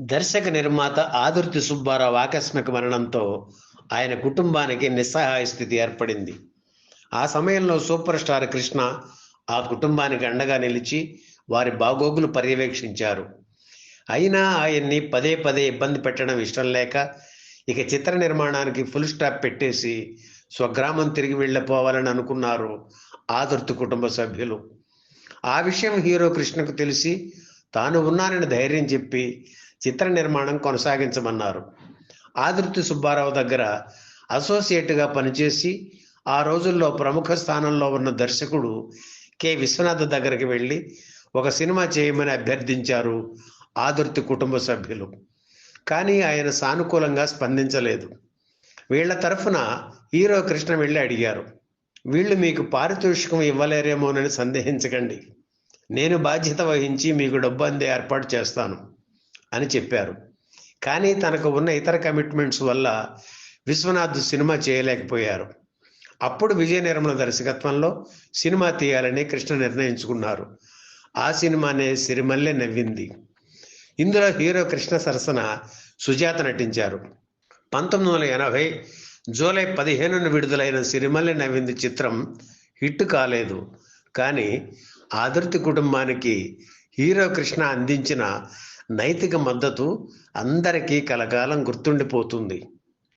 దర్శక నిర్మాత ఆదుర్తి సుబ్బారావు ఆకస్మిక మరణంతో ఆయన కుటుంబానికి నిస్సహాయ స్థితి ఏర్పడింది. ఆ సమయంలో సూపర్ స్టార్ కృష్ణ ఆ కుటుంబానికి అండగా నిలిచి వారి బాగోగులు పర్యవేక్షించారు. అయినా ఆయన్ని పదే పదే ఇబ్బంది పెట్టడం ఇష్టం లేక ఇక చిత్ర నిర్మాణానికి ఫుల్ స్టాప్ పెట్టేసి స్వగ్రామం తిరిగి వెళ్ళిపోవాలని అనుకున్నారు ఆదుర్తి కుటుంబ సభ్యులు. ఆ విషయం హీరో కృష్ణకు తెలిసి తాను ఉన్నానని ధైర్యం చెప్పి చిత్ర నిర్మాణం కొనసాగించమన్నారు. ఆదుర్తి సుబ్బారావు దగ్గర అసోసియేట్గా పనిచేసి ఆ రోజుల్లో ప్రముఖ స్థానంలో ఉన్న దర్శకుడు కె. విశ్వనాథ్ దగ్గరికి వెళ్ళి ఒక సినిమా చేయమని అభ్యర్థించారు ఆదుర్తి కుటుంబ సభ్యులు. కానీ ఆయన సానుకూలంగా స్పందించలేదు. వీళ్ళ తరఫున హీరో కృష్ణ వెళ్ళి అడిగారు వీళ్ళు మీకు పారితోషికం ఇవ్వలేరేమోనని సందేహించకండి. నేను బాధ్యత వహించి మీకు డబ్బు అందే ఏర్పాటు చేస్తాను అని చెప్పారు. కానీ తనకు ఉన్న ఇతర కమిట్మెంట్స్ వల్ల విశ్వనాథ్ సినిమా చేయలేకపోయారు. అప్పుడు విజయ నిర్మల దర్శకత్వంలో సినిమా తీయాలని కృష్ణ నిర్ణయించుకున్నారు. ఆ సినిమానే సిరిమల్లె నవ్వింది. ఇందులో హీరో కృష్ణ సరసన సుజాత నటించారు. పంతొమ్మిది వందల ఎనభై జూలై పదిహేనున విడుదలైన సిరిమల్లె నవ్వింది చిత్రం హిట్ కాలేదు. కానీ ఆదుర్తి కుటుంబానికి హీరో కృష్ణ అందించిన నైతిక మద్దతు అందరికీ కలకాలం గుర్తుండిపోతుంది.